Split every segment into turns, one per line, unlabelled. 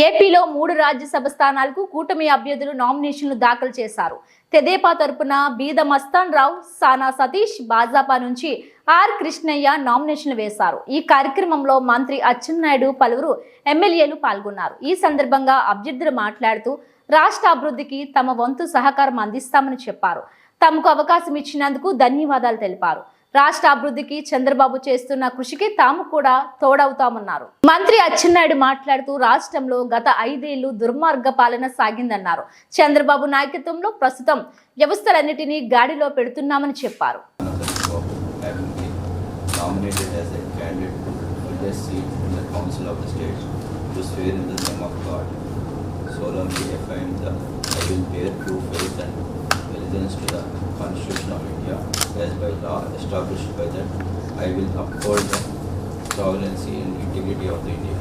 ఏపీలో మూడు రాజ్యసభ స్థానాలకు కూటమి అభ్యర్థులు నామినేషన్లు దాఖలు చేశారు. తెదేపా తరపున బీద మస్తాన్ రావు సానా సతీష్ భాజపా నుంచి ఆర్ కృష్ణయ్య నామినేషన్లు వేశారు. ఈ కార్యక్రమంలో మంత్రి అచ్చెన్నాయుడు పలువురు ఎమ్మెల్యేలు పాల్గొన్నారు. ఈ సందర్భంగా అభ్యర్థులు మాట్లాడుతూ రాష్ట్ర అభివృద్ధికి తమ వంతు సహకారం అందిస్తామని చెప్పారు. తమకు అవకాశం ఇచ్చినందుకు ధన్యవాదాలు తెలిపారు. రాష్ట్ర అభివృద్ధికి చంద్రబాబు చేస్తున్న కృషికి తాము కూడా తోడవుతామన్నారు. మంత్రి అచ్చెన్నాయుడు మాట్లాడుతూ రాష్ట్రంలో గత ఐదేళ్ళు దుర్మార్గ పాలన సాగిందన్నారు. చంద్రబాబు నాయకత్వంలో ప్రస్తుతం వ్యవస్థలన్నిటినీ గాడిలో పెడుతున్నామని చెప్పారు.
allegiance to the Constitution of India as by law established by that I will uphold the sovereignty and integrity of the India.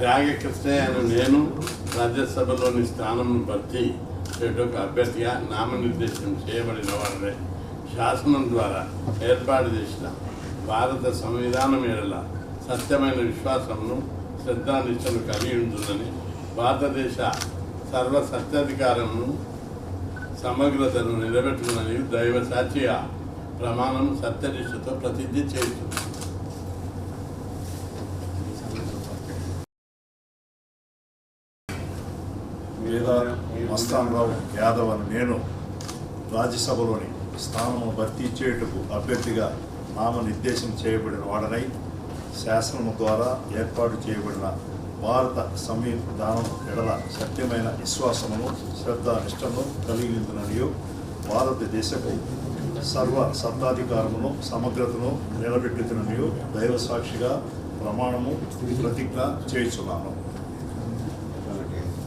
త్యాగ కృష్ణయ్యను నేను రాజ్యసభలోని స్థానంను భర్తీ చేయడానికి అభ్యర్థిగా నామనిర్దేశం చేయబడిన వారిని శాసనం ద్వారా ఏర్పాటు చేసిన భారత సంవిధానం ఎడల సత్యమైన విశ్వాసమును శ్రద్ధానిష్టను కలిగి ఉంటుందని భారతదేశ సర్వ సత్యాధికారమును సమగ్రతను నిలబెట్టుకునని దైవ సాక్షిగా ప్రమాణం సత్యనిష్టతో ప్రతిజ్ఞ చేస్తుంది
వేద మస్తాన్రావు యాదవ్ అని నేను రాజ్యసభలోని స్థానము భర్తీ చేయుటకు అభ్యర్థిగా నామనిర్దేశం చేయబడిన వాడనై శాసనము ద్వారా ఏర్పాటు చేయబడిన భారత సంవిధానం ఎడల సత్యమైన విశ్వాసమును శ్రద్ధ నిష్టను కలిగిందననియు భారతదేశపు సర్వ సత్తాధికారమును సమగ్రతను నిలబెట్టుతున్ననియు దైవ సాక్షిగా ప్రమాణము ప్రతిజ్ఞ చేయుచున్నాను.